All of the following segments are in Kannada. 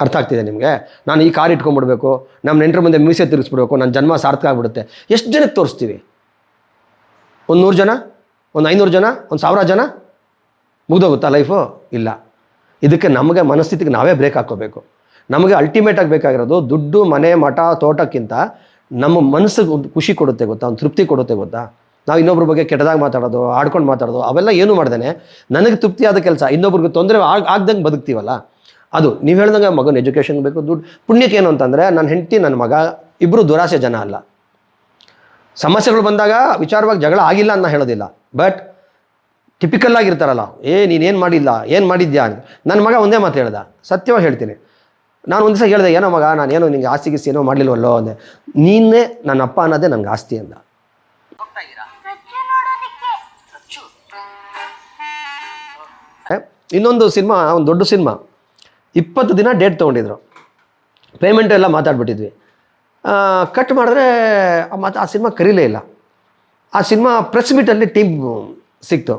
ಅರ್ಥ ಆಗ್ತಿದೆ ನಿಮಗೆ? ನಾನು ಈ ಕಾರ್ ಇಟ್ಕೊಂಡ್ಬಿಡ್ಬೇಕು ನಮ್ಮ ನೆಂಟರ ಮುಂದೆ ಮೀಸೆ ತಿರುಗಿಸ್ಬಿಡ್ಬೇಕು ನನ್ನ ಜನ್ಮ ಸಾರ್ಥಕ ಆಗಿಬಿಡುತ್ತೆ. ಎಷ್ಟು ಜನಕ್ಕೆ ತೋರಿಸ್ತೀವಿ? ಒಂದು ನೂರು ಜನ? ಒಂದು ಐನೂರು ಜನ? ಒಂದು ಸಾವಿರ ಜನ? ಮುಗ್ದೋಗುತ್ತಾ ಲೈಫು ಇಲ್ಲ. ಇದಕ್ಕೆ ನಮಗೆ ಮನಸ್ಥಿತಿಗೆ ನಾವೇ ಬ್ರೇಕ್ ಹಾಕೋಬೇಕು ನಮಗೆ ಅಲ್ಟಿಮೇಟಾಗಿ ಬೇಕಾಗಿರೋದು ದುಡ್ಡು, ಮನೆ, ಮಠ, ತೋಟಕ್ಕಿಂತ ನಮ್ಮ ಮನಸ್ಸಿಗೆ ಒಂದು ಖುಷಿ ಕೊಡುತ್ತೆ ಗೊತ್ತಾ? ಒಂದು ತೃಪ್ತಿ ಕೊಡುತ್ತೆ ಗೊತ್ತಾ? ನಾವು ಇನ್ನೊಬ್ರ ಬಗ್ಗೆ ಕೆಟ್ಟದಾಗಿ ಮಾತಾಡೋದು, ಆಡ್ಕೊಂಡು ಮಾತಾಡೋದು, ಅವೆಲ್ಲ ಏನು ಮಾಡ್ದೇನೆ? ನನಗೆ ತೃಪ್ತಿಯಾದ ಕೆಲಸ, ಇನ್ನೊಬ್ರಿಗೆ ತೊಂದರೆ ಆಗ್, ಆಗ್ದಂಗೆ ಬದುಕ್ತೀವಲ್ಲ? ಅದು ನೀವು ಹೇಳ್ದಂಗೆ ಮಗನ ಎಜುಕೇಷನ್ ಬೇಕು ದುಡ್ಡು ಪುಣ್ಯಕ್ಕೆ ಏನು ಅಂತಂದರೆ ನನ್ನ ಹೆಂಡತಿ ನನ್ನ ಮಗ ಇಬ್ಬರು ದುರಾಸೆ ಜನ ಅಲ್ಲ. ಸಮಸ್ಯೆಗಳು ಬಂದಾಗ ವಿಚಾರವಾಗಿ ಜಗಳ ಆಗಿಲ್ಲ ಅಂತ ಹೇಳೋದಿಲ್ಲ. ಬಟ್ ಟಿಪಿಕಲ್ ಆಗಿರ್ತಾರಲ್ಲ ಏ ನೀನೇನು ಮಾಡಿಲ್ಲ ಏನು ಮಾಡಿದ್ಯಾ? ಅಂತ. ನನ್ನ ಮಗ ಒಂದೇ ಮಾತು ಹೇಳ್ದ. ಸತ್ಯವಾಗಿ ಹೇಳ್ತೀನಿ. ನಾನು ಒಂದು ದಿವಸ ಹೇಳಿದೆ ಏನೋ ಮಗ ನಾನು ಏನೋ ನಿಂಗೆ ಆಸ್ತಿ ಗಿಸ್ತಿ ಏನೋ ಮಾಡಲಿಲ್ವಲ್ಲೋ? ಅಂದೆ. ನೀನೇ ನನ್ನ ಅಪ್ಪ ಅನ್ನೋದೇ ನನಗೆ ಆಸ್ತಿ ಅಂದ. ಇನ್ನೊಂದು ಸಿನಿಮಾ ಒಂದು ದೊಡ್ಡ ಸಿನಿಮಾ. ಇಪ್ಪತ್ತು ದಿನ ಡೇಟ್ ತೊಗೊಂಡಿದ್ರು. ಪೇಮೆಂಟ್ ಎಲ್ಲ ಮಾತಾಡ್ಬಿಟ್ಟಿದ್ವಿ. ಕಟ್ ಮಾಡಿದ್ರೆ ಮತ್ತು ಆ ಸಿನಿಮಾ ಕರೀಲೇ ಇಲ್ಲ. ಆ ಸಿನಿಮಾ ಪ್ರೆಸ್ ಮೀಟಲ್ಲಿ ಟೀಮ್ ಸಿಕ್ತು.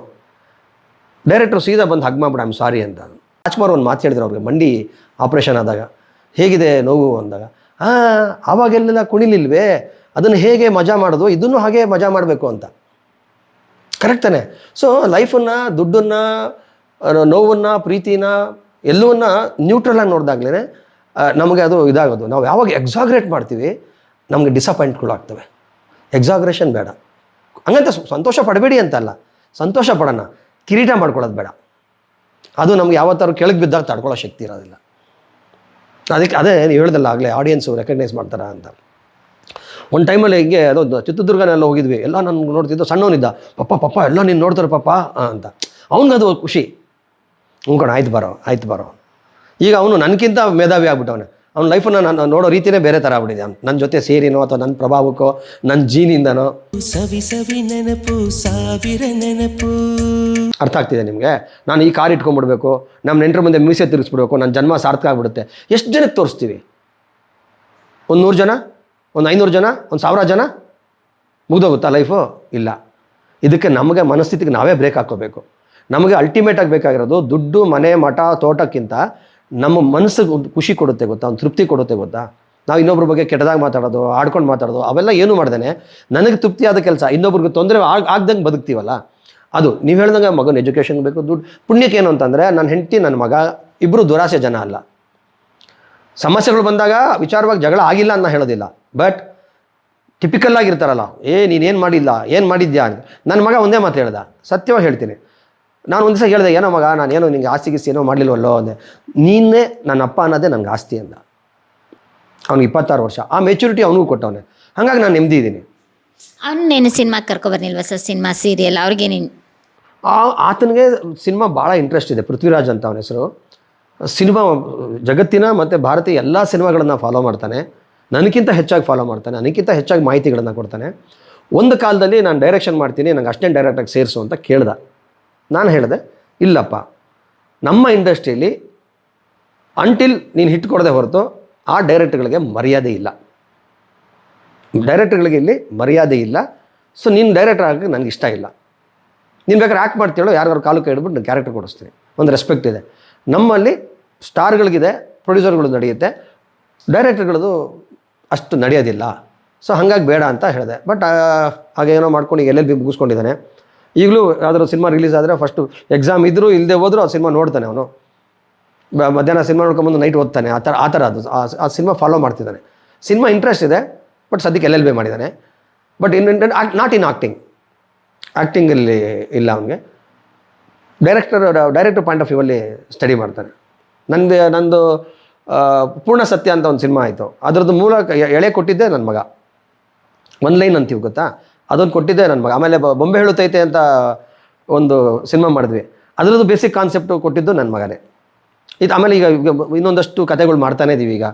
ಡೈರೆಕ್ಟ್ರು ಸೀದಾ ಬಂದು ಹಗ್ ಮಾಡ್ಬಿಡ ಐಮ್ ಸಾರಿ ಅಂತ. ರಾಜ್ಕುಮಾರ್ ಒಂದು ಮಾತು ಹೇಳಿದ್ರು ಅವ್ರಿಗೆ, ಮಂಡಿ ಆಪ್ರೇಷನ್ ಆದಾಗ, ಹೇಗಿದೆ ನೋವು? ಅಂದಾಗ ಹಾಂ ಆವಾಗೆಲ್ಲ ಕುಣಿಲಿಲ್ವೇ? ಅದನ್ನು ಹೇಗೆ ಮಜಾ ಮಾಡೋದು? ಇದನ್ನು ಹಾಗೆ ಮಜಾ ಮಾಡಬೇಕು ಅಂತ. ಕರೆಕ್ಟ್ ತಾನೆ. ಸೊ ಲೈಫನ್ನು ದುಡ್ಡನ್ನು ನೋವನ್ನು, ಪ್ರೀತಿನ ಎಲ್ಲವನ್ನ ನ್ಯೂಟ್ರಲ್ ಆಗಿ ನೋಡಿದಾಗ್ಲೇ ನಮಗೆ ಅದು ಇದಾಗೋದು. ನಾವು ಯಾವಾಗ ಎಕ್ಸಾಗ್ರೇಟ್ ಮಾಡ್ತೀವಿ, ನಮಗೆ ಡಿಸಪಾಯಿಂಟ್ಗಳು ಆಗ್ತವೆ. ಎಕ್ಸಾಗ್ರೇಷನ್ ಬೇಡ. ಹಂಗಂತ ಸಂತೋಷ ಪಡಬೇಡಿ ಅಂತಲ್ಲ. ಸಂತೋಷ ಪಡೋಣ. ಕಿರೀಟ ಮಾಡ್ಕೊಳ್ಳೋದು ಬೇಡ. ಅದು ನಮ್ಗೆ ಯಾವತ್ತಾರು ಕೆಳಗೆ ಬಿದ್ದಾಗ ತಡ್ಕೊಳ್ಳೋ ಶಕ್ತಿ ಇರೋದಿಲ್ಲ. ಅದಕ್ಕೆ, ಅದೇ ನೀವು ಹೇಳ್ದಲ್ಲ, ಆಗಲೇ ಆಡಿಯನ್ಸು ರೆಕಗ್ನೈಸ್ ಮಾಡ್ತಾರ ಅಂತ. ಒಂದು ಟೈಮಲ್ಲಿ ಹಿಂಗೆ ಅದು ಚಿತ್ರದುರ್ಗನೆಲ್ಲ ಹೋಗಿದ್ವಿ. ಎಲ್ಲ ನನ್ಗೆ ನೋಡ್ತಿದ್ದು, ಸಣ್ಣವನಿದ್ದ. ಪಪ್ಪ ಪಪ್ಪ, ಎಲ್ಲ ನೀನು ನೋಡ್ತಾರೆ ಪಪ್ಪ ಅಂತ. ಅವ್ನಿಗದು ಖುಷಿ. ಉಂಕೋಣ ಆಯ್ತು ಬರೋ ಆಯ್ತು ಬರೋ. ಈಗ ಅವನು ನನಗಿಂತ ಮೇಧಾವಿ ಆಗ್ಬಿಟ್ಟವನೆ. ಅವ್ನ ಲೈಫನ್ನು ನಾನು ನೋಡೋ ರೀತಿನೇ ಬೇರೆ ಥರ ಆಗ್ಬಿಟ್ಟಿದೆ. ಅವ್ನು ನನ್ನ ಜೊತೆ ಸೇರಿನೋ ಅಥವಾ ನನ್ನ ಪ್ರಭಾವಕ್ಕೋ ನನ್ನ ಜೀನಿಂದನೋ? ಸವಿ ಸವಿ ನೆನಪು ಸಾವಿರ ನೆನಪು. ಅರ್ಥ ಆಗ್ತಿದೆ ನಿಮಗೆ? ನಾನು ಈ ಕಾರ್ ಇಟ್ಕೊಂಡ್ಬಿಡ್ಬೇಕು ನಮ್ಮ ನೆಂಟರ ಮುಂದೆ ಮೀಸೆ ತಿರುಗಿಸ್ಬಿಡ್ಬೇಕು ನನ್ನ ಜನ್ಮ ಸಾರ್ಥಕ ಆಗ್ಬಿಡುತ್ತೆ. ಎಷ್ಟು ಜನಕ್ಕೆ ತೋರಿಸ್ತೀವಿ? ಒಂದು ನೂರು ಜನ? ಒಂದು ಐನೂರು ಜನ? ಒಂದು ಸಾವಿರ ಜನ? ಮುಗ್ದೋಗುತ್ತಾ ಲೈಫು ಇಲ್ಲ. ಇದಕ್ಕೆ ನಮಗೆ ಮನಸ್ಥಿತಿಗೆ ನಾವೇ ಬ್ರೇಕ್ ಹಾಕ್ಕೋಬೇಕು. ನಮಗೆ ಅಲ್ಟಿಮೇಟಾಗಿ ಬೇಕಾಗಿರೋದು ದುಡ್ಡು, ಮನೆ, ಮಠ, ತೋಟಕ್ಕಿಂತ ನಮ್ಮ ಮನಸ್ಸಿಗೆ ಒಂದು ಖುಷಿ ಕೊಡುತ್ತೆ ಗೊತ್ತಾ? ಒಂದು ತೃಪ್ತಿ ಕೊಡುತ್ತೆ ಗೊತ್ತಾ? ನಾವು ಇನ್ನೊಬ್ರ ಬಗ್ಗೆ ಕೆಟ್ಟದಾಗಿ ಮಾತಾಡೋದು, ಆಡ್ಕೊಂಡು ಮಾತಾಡೋದು, ಅವೆಲ್ಲ ಏನು ಮಾಡ್ದೇನೆ? ನನಗೆ ತೃಪ್ತಿಯಾದ ಕೆಲಸ, ಇನ್ನೊಬ್ರಿಗೆ ತೊಂದರೆ ಆಗ, ಆಗ್ದಂಗೆ ಬದುಕ್ತೀವಲ್ಲ? ಅದು ನೀವು ಹೇಳ್ದಂಗೆ ಮಗನ ಎಜುಕೇಷನ್ ಬೇಕು, ದುಡ್ಡು. ಪುಣ್ಯಕ್ಕೆ ಏನು ಅಂತಂದರೆ ನನ್ನ ಹೆಂಡತಿ ನನ್ನ ಮಗ ಇಬ್ಬರು ದುರಾಸೆ ಜನ ಅಲ್ಲ. ಸಮಸ್ಯೆಗಳು ಬಂದಾಗ ವಿಚಾರವಾಗಿ ಜಗಳ ಆಗಿಲ್ಲ ಅಂತ ಹೇಳೋದಿಲ್ಲ. ಬಟ್ ಟಿಪಿಕಲ್ ಆಗಿರ್ತಾರಲ್ಲ, ಏ ನೀನೇನು ಮಾಡಿಲ್ಲ? ಏನು ಮಾಡಿದ್ಯಾ? ನನ್ನ ಮಗ ಒಂದೇ ಮಾತು ಹೇಳ್ದ. ಸತ್ಯವಾಗಿ ಹೇಳ್ತೀನಿ. ನಾನು ಒಂದು ದಿವಸ ಹೇಳಿದೆ ಏನೋ ಮಗ ನಾನು ಏನೋ ನಿಂಗೆ ಆಸ್ತಿ ಗಿಸ್ತಿ ಏನೋ ಮಾಡಲಿಲ್ವಲ್ಲೋ? ಅಂದೆ. ನೀನೇ ನನ್ನ ಅಪ್ಪ ಅನ್ನೋದೇ ನನಗೆ ಆಸ್ತಿ ಅಂದ. ಅವ್ನಿಗೆ ಇಪ್ಪತ್ತಾರು ವರ್ಷ. ಆ ಮೆಚುರಿಟಿ ಅವನಿಗೂ ಕೊಟ್ಟವನೆ. ಹಾಗಾಗಿ ನಾನು ನೆಮ್ಮದಿ ಇದ್ದೀನಿ. ಸಿನಿಮಾ ಸಿನಿಮಾಗೆ ಕರ್ಕೊಬರ್ನಿಲ್ವಾ ಸರ್? ಸಿನಿಮಾ ಸೀರಿಯಲ್ ಅವ್ರಿಗೆ ನೀನು ಆ ಆತನಿಗೆ ಸಿನಿಮಾ ಭಾಳ ಇಂಟ್ರೆಸ್ಟ್ ಇದೆ. ಪೃಥ್ವಿರಾಜ್ ಅಂತ ಅವನ ಹೆಸರು. ಸಿನಿಮಾ ಜಗತ್ತಿನ ಮತ್ತು ಭಾರತೀಯ ಎಲ್ಲ ಸಿನಿಮಾಗಳನ್ನು ಫಾಲೋ ಮಾಡ್ತಾನೆ. ನನಗಿಂತ ಹೆಚ್ಚಾಗಿ ಫಾಲೋ ಮಾಡ್ತಾನೆ. ನನಗಿಂತ ಹೆಚ್ಚಾಗಿ ಮಾಹಿತಿಗಳನ್ನು ಕೊಡ್ತಾನೆ. ಒಂದು ಕಾಲದಲ್ಲಿ ನಾನು ಡೈರೆಕ್ಷನ್ ಮಾಡ್ತೀನಿ ನಂಗೆ ಅಷ್ಟೇ ಡೈರೆಕ್ಟಾಗಿ ಸೇರಿಸು ಅಂತ ಕೇಳ್ದ. ನಾನು ಹೇಳಿದೆ, ಇಲ್ಲಪ್ಪ. ನಮ್ಮ ಇಂಡಸ್ಟ್ರಿಯಲ್ಲಿ ಅಂಟಿಲ್ ನೀನು ಹಿಟ್ ಕೊಡದೆ ಹೊರತು ಆ ಡೈರೆಕ್ಟ್ಗಳಿಗೆ ಮರ್ಯಾದೆ ಇಲ್ಲ. ಡೈರೆಕ್ಟ್ಗಳಿಗೆ ಇಲ್ಲಿ ಮರ್ಯಾದೆ ಇಲ್ಲ. ಸೊ ನೀನು ಡೈರೆಕ್ಟರ್ ಆಗೋಕ್ಕೆ ನನಗೆ ಇಷ್ಟ ಇಲ್ಲ. ನೀನು ಬೇಕಾದ್ರೆ ಆ್ಯಕ್ಟ್ ಮಾಡ್ತೀಳೋ ಯಾರಿಗಾರು ಕಾಲು ಹಿಡ್ಬಿಟ್ಟು ಕ್ಯಾರೆಕ್ಟರ್ ಕೊಡಿಸ್ತೀನಿ. ಒಂದು ರೆಸ್ಪೆಕ್ಟ್ ಇದೆ. ನಮ್ಮಲ್ಲಿ ಸ್ಟಾರ್ಗಳಿಗಿದೆ ಪ್ರೊಡ್ಯೂಸರ್ಗಳು ನಡೆಯುತ್ತೆ. ಡೈರೆಕ್ಟರ್ಗಳದು ಅಷ್ಟು ನಡೆಯೋದಿಲ್ಲ. ಸೊ ಹಾಗಾಗಿ ಬೇಡ ಅಂತ ಹೇಳಿದೆ. ಬಟ್ ಹಾಗೆ ಏನೋ ಮಾಡ್ಕೊಂಡು ಈಗ ಎಲ್ ಬಿ ಮುಗಿಸ್ಕೊಂಡಿದ್ದಾನೆ. ಈಗಲೂ ಯಾವ್ದಾದ್ರು ಸಿನಿಮಾ ರಿಲೀಸ್ ಆದರೆ ಫಸ್ಟು ಎಕ್ಸಾಮ್ ಇದ್ದರೂ ಇಲ್ಲದೆ ಹೋದರೂ ಆ ಸಿನಿಮಾ ನೋಡ್ತಾನೆ ಅವನು. ಮಧ್ಯಾಹ್ನ ಸಿನಿಮಾ ನೋಡ್ಕೊಂಬಂದು ನೈಟ್ ಓದ್ತಾನೆ, ಆ ಥರ ಆ ಥರ ಅದು. ಆ- ಸಿನಿಮಾ ಫಾಲೋ ಮಾಡ್ತಿದ್ದಾನೆ. ಸಿನಿಮಾ ಇಂಟ್ರೆಸ್ಟ್ ಇದೆ ಬಟ್ ಸದ್ಯಕ್ಕೆ ಎಲ್ ಎಲ್ ಬಿ ಮಾಡಿದ್ದಾನೆ but in not in acting ಆ್ಯಕ್ಟಿಂಗಲ್ಲಿ ಇಲ್ಲ ಅವನಿಗೆ. ಡೈರೆಕ್ಟರ್ ಡೈರೆಕ್ಟರ್ ಪಾಯಿಂಟ್ ಆಫ್ ವ್ಯೂವಲ್ಲಿ ಸ್ಟಡಿ ಮಾಡ್ತಾನೆ. ನಂದು ನಂದು ಪೂರ್ಣ ಸತ್ಯ ಅಂತ ಒಂದು ಸಿನಿಮಾ ಆಯಿತು. ಅದರದ್ದು ಮೂಲ ಎಳೆ ಕೊಟ್ಟಿದ್ದೆ ನನ್ನ ಮಗ. ಒಂದು ಲೈನ್ ಅಂತೀವಿ ಗೊತ್ತಾ? ಅದೊಂದು ಕೊಟ್ಟಿದ್ದೆ ನನ್ನ ಮಗ. ಆಮೇಲೆ ಬೊಂಬೆ ಹೇಳುತ್ತೈತೆ ಅಂತ ಒಂದು ಸಿನಿಮಾ ಮಾಡಿದ್ವಿ. ಅದರದ್ದು ಬೇಸಿಕ್ ಕಾನ್ಸೆಪ್ಟು ಕೊಟ್ಟಿದ್ದು ನನ್ನ ಮಗನೇ. ಇದು ಆಮೇಲೆ ಈಗ ಈಗ ಇನ್ನೊಂದಷ್ಟು ಕತೆಗಳು ಮಾಡ್ತಾನೆ ಇದೀವಿ ಈಗ.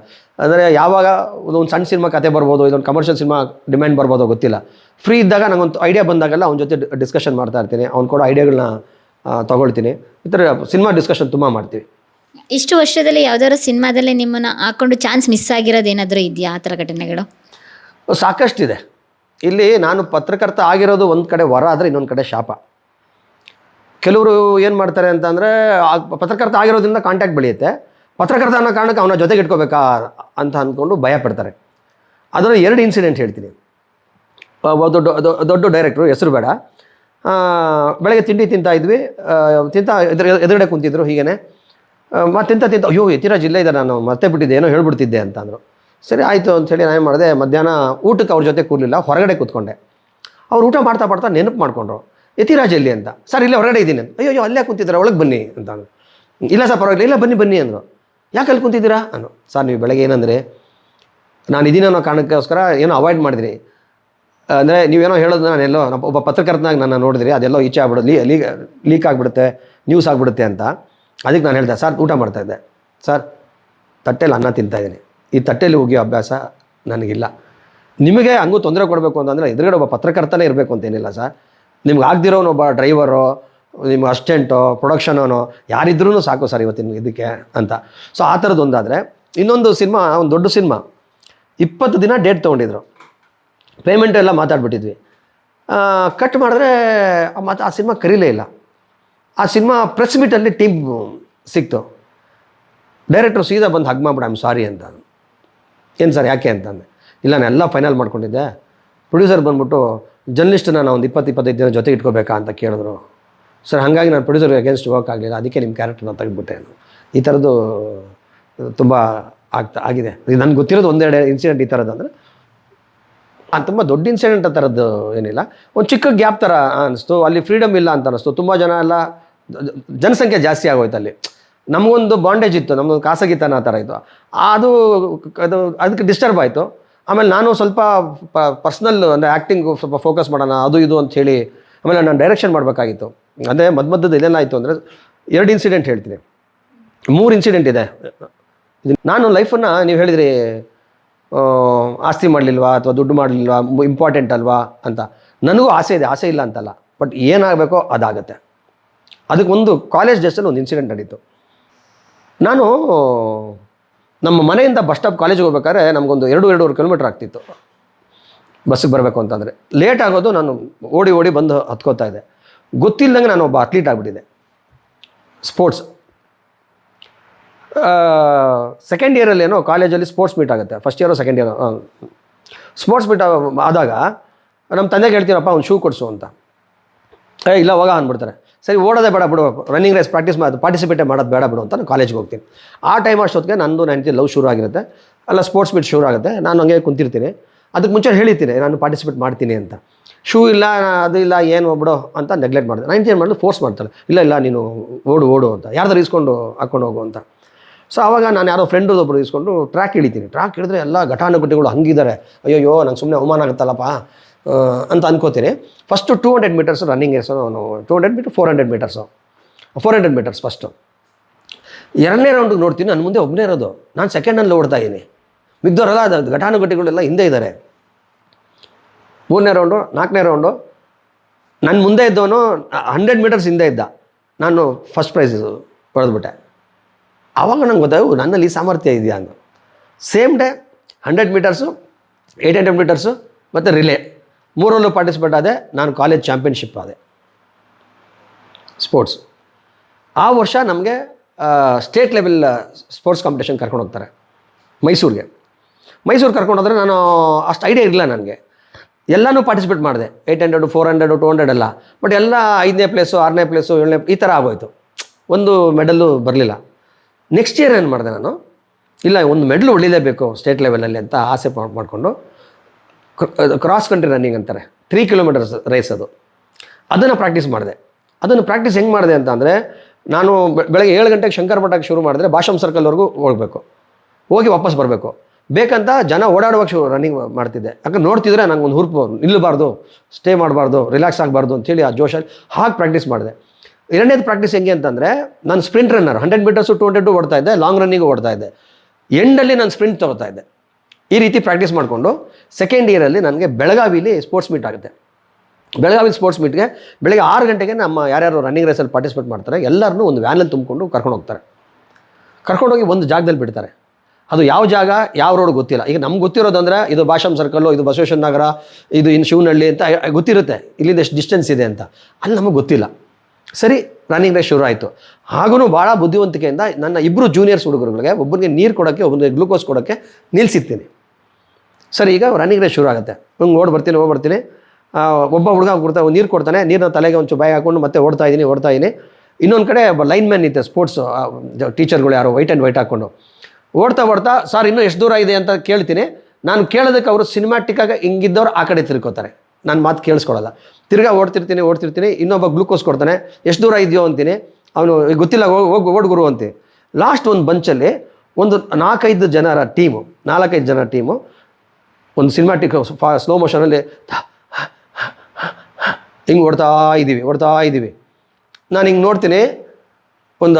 ಅಂದರೆ ಯಾವಾಗ ಒಂದು ಸಣ್ಣ ಸಿನಿಮಾ ಕತೆ ಬರ್ಬೋದು ಇದೊಂದು ಕಮರ್ಷಿಯಲ್ ಸಿನಿಮಾ ಡಿಮ್ಯಾಂಡ್ ಬರ್ಬೋದೋ ಗೊತ್ತಿಲ್ಲ. ಫ್ರೀ ಇದ್ದಾಗ ನನಗೊಂದು ಐಡಿಯಾ ಬಂದಾಗೆಲ್ಲ ಅವನ ಜೊತೆ ಡಿಸ್ಕಷನ್ ಮಾಡ್ತಾ ಇರ್ತೀನಿ. ಅವ್ನು ಕೂಡ ಐಡಿಯಾಗಳನ್ನ ತೊಗೊಳ್ತೀನಿ. ಈ ಥರ ಸಿನಿಮಾ ಡಿಸ್ಕಷನ್ ತುಂಬ ಮಾಡ್ತೀವಿ. ಇಷ್ಟು ವರ್ಷದಲ್ಲಿ ಯಾವ್ದಾದ್ರು ಸಿನಿಮಾದಲ್ಲಿ ನಿಮ್ಮನ್ನು ಹಾಕೊಂಡು ಚಾನ್ಸ್ ಮಿಸ್ ಆಗಿರೋದು ಏನಾದರೂ ಇದೆಯಾ ಆ ಥರ ಘಟನೆಗಳು? ಸಾಕಷ್ಟಿದೆ. ಇಲ್ಲಿ ನಾನು ಪತ್ರಕರ್ತ ಆಗಿರೋದು ಒಂದು ಕಡೆ ವರ ಆದರೆ ಇನ್ನೊಂದು ಕಡೆ ಶಾಪ. ಕೆಲವರು ಏನು ಮಾಡ್ತಾರೆ ಅಂತಂದರೆ ಪತ್ರಕರ್ತ ಆಗಿರೋದ್ರಿಂದ ಕಾಂಟ್ಯಾಕ್ಟ್ ಬೆಳೆಯುತ್ತೆ. ಪತ್ರಕರ್ತ ಅನ್ನೋ ಕಾರಣಕ್ಕೆ ಅವನ ಜೊತೆಗೆ ಇಟ್ಕೋಬೇಕಾ ಅಂತ ಅಂದ್ಕೊಂಡು ಭಯ ಪಡ್ತಾರೆ. ಅದರಲ್ಲಿ ಎರಡು ಇನ್ಸಿಡೆಂಟ್ ಹೇಳ್ತೀನಿ. ದೊಡ್ಡ ದೊಡ್ಡ ಡೈರೆಕ್ಟ್ರು ಹೆಸರು ಬೇಡ. ಬೆಳಗ್ಗೆ ತಿಂಡಿ ತಿಂತಾ ಇದ್ವಿ. ತಿಂತ ಎದುರು, ಎದುರುಗಡೆ ಕುಂತಿದ್ರು ಹೀಗೇನೆ. ಮತ್ತೆ ತಿಂತ ತಿಂತ, ಅಯ್ಯೋ ಯತಿರಾಜ್ ಜಿಲ್ಲೆ ಇದೆ ನಾನು ಮತ್ತೆ ಬಿಟ್ಟಿದ್ದೆ, ಏನೋ ಹೇಳ್ಬಿಡ್ತಿದ್ದೆ ಅಂತ ಅಂದರು. ಸರಿ, ಆಯಿತು ಅಂಥೇಳಿ ನಾನು ಮಾಡಿದೆ, ಮಧ್ಯಾಹ್ನ ಊಟಕ್ಕೆ ಅವ್ರ ಜೊತೆ ಕೂರಲಿಲ್ಲ, ಹೊರಗಡೆ ಕೂತ್ಕೊಂಡೆ. ಅವ್ರು ಊಟ ಮಾಡ್ತಾ ಮಾಡ್ತಾ ನೆನಪು ಮಾಡಿಕೊಂಡ್ರು. ಯತಿರಾಜ್ ಎಲ್ಲಿ ಅಂತ. ಸರ್, ಇಲ್ಲೇ ಹೊರಗಡೆ ಇದ್ದೀನಿ. ಅಯ್ಯೋ ಅಯ್ಯೋ, ಅಲ್ಲೇ ಕೂತಿದ್ದಾರೆ? ಒಳಗೆ ಬನ್ನಿ. ಅಂತ ಅಂದ್ರು. ಇಲ್ಲ ಸರ್, ಪರವಾಗಿಲ್ಲ. ಇಲ್ಲ, ಬನ್ನಿ ಬನ್ನಿ. ಅಂದರು. ಯಾಕೆ ಅಲ್ಲಿ ಕೂತಿದ್ದೀರಾ? ನಾನು ಸರ್, ನೀವು ಬೆಳಗ್ಗೆ ಏನಂದರೆ, ನಾನು ಇದೀನಿ ಅನ್ನೋ ಕಾರಣಕ್ಕೋಸ್ಕರ ಏನೋ ಅವಾಯ್ಡ್ ಮಾಡಿದ್ರಿ. ಅಂದರೆ ನೀವೇನೋ ಹೇಳೋದು ನಾನೆಲ್ಲೋ ಒಬ್ಬ ಪತ್ರಕರ್ತನಾಗಿ ನನ್ನ ನೋಡಿದ್ರಿ. ಅದೆಲ್ಲೋ ಈಚೆ ಆಗ್ಬಿಡೋದು, ಲೀ ಲೀಕ್ ಲೀಕ್ ಆಗಿಬಿಡುತ್ತೆ ನ್ಯೂಸ್ ಆಗಿಬಿಡುತ್ತೆ ಅಂತ. ಅದಕ್ಕೆ ನಾನು ಹೇಳಿದೆ, ಸರ್, ಊಟ ಮಾಡ್ತಾ ಇದ್ದೆ. ಸರ್ ತಟ್ಟೆಲಿ ಅನ್ನ ತಿಂತಾ ಇದ್ದೀನಿ. ಈ ತಟ್ಟೆಯಲ್ಲಿ ಹೋಗಿ ಅಭ್ಯಾಸ ನನಗಿಲ್ಲ. ನಿಮಗೆ ಹಂಗೂ ತೊಂದರೆ ಕೊಡಬೇಕು ಅಂತಂದರೆ ಎದುರುಗಡೆ ಒಬ್ಬ ಪತ್ರಕರ್ತನೇ ಇರಬೇಕು ಅಂತೇನಿಲ್ಲ ಸರ್. ನಿಮ್ಗೆ ಆಗದಿರೋನು ಒಬ್ಬ ಡ್ರೈವರು ನಿಮ್ಮ ಅಸ್ಟೆಂಟೋ ಪ್ರೊಡಕ್ಷನೋ ಯಾರಿದ್ರೂ ಸಾಕು ಸರ್ ಇವತ್ತಿನ ಇದಕ್ಕೆ ಅಂತ. ಸೊ ಆ ಥರದ್ದು ಒಂದಾದರೆ, ಇನ್ನೊಂದು ಸಿನಿಮಾ, ಒಂದು ದೊಡ್ಡ ಸಿನಿಮಾ. ಇಪ್ಪತ್ತು ದಿನ ಡೇಟ್ ತೊಗೊಂಡಿದ್ರು. ಪೇಮೆಂಟ್ ಎಲ್ಲ ಮಾತಾಡ್ಬಿಟ್ಟಿದ್ವಿ. ಕಟ್ ಮಾಡಿದ್ರೆ ಆ ಮಾತು ಆ ಸಿನಿಮಾ ಕರೀಲೇ ಇಲ್ಲ. ಆ ಸಿನಿಮಾ ಪ್ರೆಸ್ ಮೀಟಲ್ಲಿ ಟೀಮ್ ಸಿಕ್ತು. ಡೈರೆಕ್ಟ್ರು ಸೀದಾ ಬಂದು ಹಗ್ ಮಾಡ್ಬಿಡ ಐಮ್ ಸಾರಿ ಅಂತ. ಏನು ಸರ್, ಯಾಕೆ ಅಂತಂದೆ ಇಲ್ಲ, ನಾನು ಎಲ್ಲ ಫೈನಲ್ ಮಾಡ್ಕೊಂಡಿದ್ದೆ. ಪ್ರೊಡ್ಯೂಸರ್ ಬಂದ್ಬಿಟ್ಟು ಜರ್ನಲಿಸ್ಟನ್ನ ನಾನು ಒಂದು ಇಪ್ಪತ್ತು, ಇಪ್ಪತ್ತೈದು ದಿನ ಜೊತೆ ಇಟ್ಕೋಬೇಕಾ ಅಂತ ಕೇಳಿದ್ರು. ಸರ್ ಹಾಗಾಗಿ ನಾನು ಪ್ರೊಡ್ಯೂಸರ್ ಅಗೇನ್ಸ್ಟ್ ವರ್ಕ್ ಆಗಲಿಲ್ಲ. ಅದಕ್ಕೆ ನಿಮ್ಮ ಕ್ಯಾರೆಕ್ಟರ್ನ ತೆಗೆದ್ಬಿಟ್ಟೆ ಈ ಥರದ್ದು ತುಂಬ ಆಗ್ತಾ, ಆಗಿದೆ. ನನಗೆ ಗೊತ್ತಿರೋದು ಒಂದೆರಡು ಇನ್ಸಿಡೆಂಟ್ ಈ ಥರದ್ದು ಅಂದರೆ ಅದು ತುಂಬ ದೊಡ್ಡ ಇನ್ಸಿಡೆಂಟ್ ಆ ಥರದ್ದು ಏನಿಲ್ಲ. ಒಂದು ಚಿಕ್ಕ ಗ್ಯಾಪ್ ಥರ ಅನ್ನಿಸ್ತು ಅಲ್ಲಿ ಫ್ರೀಡಮ್ ಇಲ್ಲ ಅಂತ ಅನ್ನಿಸ್ತು ತುಂಬ ಜನ ಎಲ್ಲ, ಜನಸಂಖ್ಯೆ ಜಾಸ್ತಿ ಆಗೋಯ್ತು ಅಲ್ಲಿ. ನಮಗೊಂದು ಬಾಂಡೇಜ್ ಇತ್ತು ನಮ್ಮದೊಂದು ಖಾಸಗಿತನ ಆ ಥರ ಇತ್ತು. ಅದು ಅದು, ಅದಕ್ಕೆ ಡಿಸ್ಟರ್ಬ್ ಆಯಿತು. ಆಮೇಲೆ ನಾನು ಸ್ವಲ್ಪ ಪರ್ಸ್ನಲ್ ಅಂದರೆ ಆ್ಯಕ್ಟಿಂಗ್ ಸ್ವಲ್ಪ ಫೋಕಸ್ ಮಾಡೋಣ, ಅದು ಇದು ಅಂತ ಹೇಳಿ, ಆಮೇಲೆ ನಾನು ಡೈರೆಕ್ಷನ್ ಮಾಡಬೇಕಾಗಿತ್ತು. ಅದೇ ಮಧ್ಯ ಮಧ್ಯದಲ್ಲಿ ಏನೇನಾಯಿತು ಅಂದರೆ, ಎರಡು ಇನ್ಸಿಡೆಂಟ್ ಹೇಳ್ತೀನಿ. ಮೂರು ಇನ್ಸಿಡೆಂಟ್ ಇದೆ. ನಾನು ಲೈಫನ್ನು ನೀವು ಹೇಳಿದ್ರಿ ಆಸ್ತಿ ಮಾಡಲಿಲ್ವಾ ಅಥವಾ ದುಡ್ಡು ಮಾಡಲಿಲ್ವಾ ಇಂಪಾರ್ಟೆಂಟ್ ಅಲ್ವಾ ಅಂತ. ನನಗೂ ಆಸೆ ಇದೆ, ಆಸೆ ಇಲ್ಲ ಅಂತಲ್ಲ. ಬಟ್ ಏನಾಗಬೇಕೋ ಅದಾಗುತ್ತೆ. ಅದಕ್ಕೆ ಒಂದು ಕಾಲೇಜ್ ಡೇಸಲ್ಲಿ ಒಂದು ಇನ್ಸಿಡೆಂಟ್ ನಡೀತು. ನಾನು ನಮ್ಮ ಮನೆಯಿಂದ ಬಸ್ ಸ್ಟಾಪ್ ಕಾಲೇಜಿಗೆ ಹೋಗ್ಬೇಕಾದ್ರೆ ನಮಗೊಂದು ಎರಡು, ಎರಡೂವರೆ ಕಿಲೋಮೀಟ್ರ್ ಆಗ್ತಿತ್ತು. ಬಸ್ಸಿಗೆ ಬರಬೇಕು ಅಂತಂದರೆ. ಲೇಟ್ ಆಗೋದು ನಾನು ಓಡಿ ಓಡಿ ಬಂದು ಹತ್ಕೋತಾ ಇದ್ದೆ. ಗೊತ್ತಿಲ್ಲದಂಗೆ ನಾನು ಒಬ್ಬ ಅತ್ಲೀಟ್ ಆಗಿಬಿಟ್ಟಿದೆ ಸ್ಪೋರ್ಟ್ಸ್ ಸೆಕೆಂಡ್ ಇಯರಲ್ಲಿ ಏನೋ ಕಾಲೇಜಲ್ಲಿ ಸ್ಪೋರ್ಟ್ಸ್ ಮೀಟ್ ಆಗುತ್ತೆ. First year second year sports meet ಆದಾಗ ನಮ್ಮ ತಂದೆಗೆ ಹೇಳ್ತೀನಪ್ಪ, ಒಂದು ಶೂ ಕೊಡಿಸು ಅಂತ. ಏ, ಇಲ್ಲ, ಹೋಗ ಅಂದ್ಬಿಡ್ತಾರೆ. ಸರಿ, ಓಡೋದೇ ಬೇಡ ಬಿಡು ರನ್ನಿಂಗ್ ರೇಸ್ ಪ್ರಾಕ್ಟೀಸ್ ಮಾಡೋದು ಪಾರ್ಟಿಸಿಪೇಟೇ ಮಾಡೋದು ಬೇಡ ಬಿಡು ಅಂತ ನಾನು ಕಾಲೇಜ್ಗೆ ಹೋಗ್ತೀನಿ. ಆ ಟೈಮ್ ಅಷ್ಟೊತ್ತಿಗೆ ನಂದು ನನ್ನ ಲವ್ ಶುರು ಆಗಿರುತ್ತೆ. ಅಲ್ಲ ಸ್ಪೋರ್ಟ್ಸ್ ಮೀಟ್ ಶುರು ಆಗುತ್ತೆ. ನಾನು ಹಂಗೆ ಕುಂತಿರ್ತೀನಿ. ಅದಕ್ಕೆ ಮುಂಚೆ ಹೇಳ್ತೀನಿ ನಾನು ಪಾರ್ಟಿಸಿಪೇಟ್ ಮಾಡ್ತೀನಿ ಅಂತ. ಶೂ ಇಲ್ಲ, ಅದು ಇಲ್ಲ, ಏನು ಬಿಡು ಅಂತ ನೆಗ್ಲೆಕ್ಟ್ ಮಾಡಿದೆ. ನಾನು ಏನು ಮಾಡಿದ್ರು ಫೋರ್ಸ್ ಮಾಡ್ತಾಳೆ ಇಲ್ಲ ಇಲ್ಲ, ನೀನು ಓಡು ಓಡು ಅಂತ. ಯಾರಾದ್ರೂ ಇಸ್ಕೊಂಡು ಹಾಕ್ಕೊಂಡು ಹೋಗು ಅಂತ. ಸೊ ಆವಾಗ ನಾನು ಯಾರೋ ಫ್ರೆಂಡ್ ಒಬ್ಬರು ಇಸ್ಕೊಂಡು ಟ್ರ್ಯಾಕ್ ಇಳಿತೀನಿ ಟ್ರ್ಯಾಕ್ ಹಿಡಿದ್ರೆ ಎಲ್ಲ ಘಟಾನುಘಟಿಗಳು ಹಂಗಿದ್ದಾರೆ. ಅಯ್ಯೋ ನಂಗೆ ಸುಮ್ಮನೆ ಅವಮಾನ ಆಗುತ್ತಲ್ಲಪ್ಪ. ಅಂತ ಅನ್ಕೋತೀನಿ. First two hundred metres running race ನಾನು two hundred metre four hundred metres four hundred metres first ಎರಡನೇ ರೌಂಡಿಗೆ ನೋಡ್ತೀನಿ ನನ್ನ ಮುಂದೆ ಒಬ್ಬನೇ ಇರೋದು. ನಾನು ಸೆಕೆಂಡಲ್ಲಿ ಓಡ್ತಾ ಇದ್ದೀನಿ ಮಿಗ್ದವರೆಲ್ಲ ಅದು ಘಟಾನುಘಟಿಗಳೆಲ್ಲ ಹಿಂದೆ ಇದ್ದಾರೆ ಮೂರನೇ ರೌಂಡು ನಾಲ್ಕನೇ ರೌಂಡು ನನ್ನ ಮುಂದೆ ಇದ್ದವನು ಹಂಡ್ರೆಡ್ ಮೀಟರ್ಸ್ ಹಿಂದೆ ಇದ್ದ. ನಾನು ಫಸ್ಟ್ ಪ್ರೈಸ್ ಹೊಡೆದ್ಬಿಟ್ಟೆ ಆವಾಗ ನಂಗೆ ಗೊತ್ತಾಯ್ತು ನನ್ನಲ್ಲಿ ಸಾಮರ್ಥ್ಯ ಇದೆಯಾ ಅಂತ. Same day hundred metres eight hundred metres ಮತ್ತು ರಿಲೇ ಮೂರಲ್ಲೂ ಪಾರ್ಟಿಸಿಪೇಟ್ ಆದೆ, ನಾನು ಕಾಲೇಜ್ ಚಾಂಪಿಯನ್ಶಿಪ್ ಆದೆ. ಸ್ಪೋರ್ಟ್ಸ್ ಆ ವರ್ಷ ನಮಗೆ ಸ್ಟೇಟ್ ಲೆವೆಲ್ ಸ್ಪೋರ್ಟ್ಸ್ ಕಾಂಪಿಟೇಷನ್ ಕರ್ಕೊಂಡು ಹೋಗ್ತಾರೆ. ಮೈಸೂರಿಗೆ. ಮೈಸೂರು ಕರ್ಕೊಂಡು ಹೋದ್ರೆ ನಾನು ಅಷ್ಟು ಐಡಿಯಾ ಇರಲಿಲ್ಲ ನನಗೆ. ಎಲ್ಲನೂ ಪಾರ್ಟಿಸಿಪೇಟ್ ಮಾಡಿದೆ. Eight hundred four hundred two hundred ಎಲ್ಲ. ಬಟ್ ಎಲ್ಲ ಐದನೇ ಪ್ಲೇಸು ಆರನೇ ಪ್ಲೇಸು ಏಳನೇ ಈ ಥರ ಆಗೋಯ್ತು. ಒಂದು ಮೆಡಲ್ಲು ಬರಲಿಲ್ಲ. ನೆಕ್ಸ್ಟ್ ಇಯರ್ ಏನು ಮಾಡಿದೆ ನಾನು? ಇಲ್ಲ, ಒಂದು ಮೆಡಲ್ ಹೊಡಿಲೇಬೇಕು ಸ್ಟೇಟ್ ಲೆವೆಲಲ್ಲಿ ಅಂತ ಆಸೆ ಮಾಡ್- ಮಾಡಿಕೊಂಡು. ಕ್ರಾಸ್ ಕಂಟ್ರಿ ರನ್ನಿಂಗ್ ಅಂತಾರೆ. ತ್ರೀ ಕಿಲೋಮೀಟರ್ಸ್ ರೇಸ್ ಅದು. ಅದನ್ನು ಪ್ರಾಕ್ಟೀಸ್ ಮಾಡಿದೆ. ಅದನ್ನು ಪ್ರಾಕ್ಟೀಸ್ ಹೆಂಗೆ ಮಾಡಿದೆ ಅಂತ ಅಂದರೆ, ನಾನು ಬೆಳಗ್ಗೆ ಏಳು ಗಂಟೆಗೆ ಶಂಕರ ಮಠಕ್ಕೆ ಶುರು ಮಾಡಿದ್ರೆ ಭಾಷಮ್ ಸರ್ಕಲ್ವರೆಗೂ ಹೋಗಬೇಕು. ಹೋಗಿ ವಾಪಸ್ ಬರಬೇಕು. ಬೇಕಂತ ಜನ ಓಡಾಡುವಾಗ ಶು ರನ್ನಿಂಗ್ ಮಾಡ್ತಿದ್ದೆ. ಯಾಕಂದ್ರೆ ನೋಡ್ತಿದ್ರೆ ನಂಗೆ ಒಂದು ಹುರುಪು ನಿಲ್ಲಬಾರ್ದು ಸ್ಟೇ ಮಾಡಬಾರ್ದು ರಿಲ್ಯಾಕ್ಸ್ ಆಗಬಾರ್ದು ಅಂತೇಳಿ ಆ ಜೋಶಲ್ಲಿ ಹಾಗೆ ಪ್ರಾಕ್ಟೀಸ್ ಮಾಡಿದೆ. ಎರಡನೇದು ಪ್ರಾಕ್ಟೀಸ್ ಹೆಂಗೆ ಅಂತಂದರೆ, ನಾನು sprint runner hundred metres two hundred ಓಡ್ತಾ ಇದ್ದೆ ಲಾಂಗ್ ರನ್ನಿಂಗ್ ಓಡ್ತಾ ಇದ್ದೆ. ಎಂಡಲ್ಲಿ ನಾನು ಸ್ಪ್ರಿಂಟ್ ತಗೋತಾ ಇದ್ದೆ. ಈ ರೀತಿ ಪ್ರಾಕ್ಟೀಸ್ ಮಾಡಿಕೊಂಡು ಸೆಕೆಂಡ್ ಇಯರಲ್ಲಿ ನನಗೆ ಬೆಳಗಾವಿಲಿ ಸ್ಪೋರ್ಟ್ಸ್ ಮೀಟ್ ಆಗುತ್ತೆ. ಬೆಳಗಾವಿ ಸ್ಪೋರ್ಟ್ಸ್ ಮೀಟ್ಗೆ ಬೆಳಗ್ಗೆ ಆರು ಗಂಟೆಗೆ ನಮ್ಮ ಯಾರ್ಯಾರು ರನ್ನಿಂಗ್ ರೇಸಲ್ಲಿ ಪಾರ್ಟಿಸಿಪೇಟ್ ಮಾಡ್ತಾರೆ ಎಲ್ಲರನ್ನೂ ಒಂದು ವ್ಯಾನಲ್ಲಿ ತುಂಬಿಕೊಂಡು ಕರ್ಕೊಂಡು ಹೋಗ್ತಾರೆ. ಕರ್ಕೊಂಡೋಗಿ ಒಂದು ಜಾಗದಲ್ಲಿ ಬಿಡ್ತಾರೆ. ಅದು ಯಾವ ಜಾಗ, ಯಾವ ರೋಡ್ ಗೊತ್ತಿಲ್ಲ. ಈಗ ನಮ್ಗೆ ಗೊತ್ತಿರೋದಂದ್ರೆ ಇದು ಭಾಷಮ್ ಸರ್ಕಲ್ಲು ಇದು ಬಸವೇಶ್ವರ ನಗರ, ಇದು ಇನ್ನು ಶಿವನಹಳ್ಳಿ ಅಂತ ಗೊತ್ತಿರುತ್ತೆ. ಇಲ್ಲಿಂದ ಎಷ್ಟು ಡಿಸ್ಟೆನ್ಸ್ ಇದೆ ಅಂತ. ಅಲ್ಲಿ ನಮಗೆ ಗೊತ್ತಿಲ್ಲ. ಸರಿ ರನ್ನಿಂಗ್ ರೇಸ್ ಶುರು ಆಯಿತು. ಹಾಗೂ ಭಾಳ ಬುದ್ಧಿವಂತಿಕೆಯಿಂದ ನನ್ನ ಇಬ್ಬರು ಜೂನಿಯರ್ಸ್ ಹುಡುಗರುಗಳಿಗೆ ಒಬ್ಬರಿಗೆ ನೀರು ಕೊಡೋಕ್ಕೆ ಒಬ್ಬರಿಗೆ ಗ್ಲೂಕೋಸ್ ಕೊಡೋಕ್ಕೆ ನಿಲ್ಲಿಸಿರ್ತೀನಿ ಸರಿ, ಈಗ ರನ್ನಿಂಗ್ ರೇಸ್ ಶುರು ಆಗುತ್ತೆ. ಹಂಗೆ ಓಡ್ ಬರ್ತೀನಿ ಓಡ್ ಬರ್ತೀನಿ. ಒಬ್ಬ ಹುಡುಗ ಕೊಡ್ತಾ ನೀರು ಕೊಡ್ತಾನೆ ನೀರನ್ನ ತಲೆಗೆ ಒಂಚೂರು ಬಾಯಿ ಹಾಕೊಂಡು ಮತ್ತೆ ಓಡ್ತಾ ಇದ್ದೀನಿ ಓಡ್ತಾ ಇದ್ದೀನಿ ಇನ್ನೊಂದು ಕಡೆ ಒಬ್ಬ ಲೈನ್ ಮ್ಯಾನ್ ಇತ್ತೆ ಸ್ಪೋರ್ಟ್ಸ್ ಟೀಚರ್ಗಳು ಯಾರು ವೈಟ್ ಆ್ಯಂಡ್ ವೈಟ್ ಹಾಕ್ಕೊಂಡು ಓಡ್ತಾ ಓಡ್ತಾ, ಸರ್, ಇನ್ನೂ ಎಷ್ಟು ದೂರ ಇದೆ ಅಂತ ಕೇಳ್ತೀನಿ. ನಾನು ಕೇಳೋದಕ್ಕೆ ಅವರು ಸಿನಿಮ್ಯಾಟಿಕ್ಕಾಗಿ ಹಿಂಗಿದ್ದವ್ರು ಆ ಕಡೆ ತಿರ್ಕೋತಾರೆ. ನಾನು ಮಾತು ಕೇಳಿಸ್ಕೊಳ್ಳಲ್ಲ ತಿರ್ಗಾ ಓಡ್ತಿರ್ತೀನಿ ಓಡ್ತಿರ್ತೀನಿ. ಇನ್ನೊಬ್ಬ ಗ್ಲೂಕೋಸ್ ಕೊಡ್ತಾನೆ. ಎಷ್ಟು ದೂರ ಇದೆಯೋ ಅಂತೀನಿ. ಅವನು ಗೊತ್ತಿಲ್ಲ, ಹೋಗಿ ಓಡ್ ಗುರು ಅಂತೀನಿ ಲಾಸ್ಟ್ ಒಂದು ಬಂಚಲ್ಲಿ ಒಂದು ನಾಲ್ಕೈದು ಜನರ ಟೀಮು ನಾಲ್ಕೈದು ಜನ ಟೀಮು ಒಂದು ಸಿನಿಮಾಟಿಕ್ ಫಾ ಸ್ಲೋ ಮೋಷನಲ್ಲಿ ಹಿಂಗೆ ಓಡ್ತಾ ಇದ್ದೀವಿ ಓಡ್ತಾ ಇದ್ದೀವಿ. ನಾನು ಹಿಂಗೆ ನೋಡ್ತೀನಿ, ಒಂದು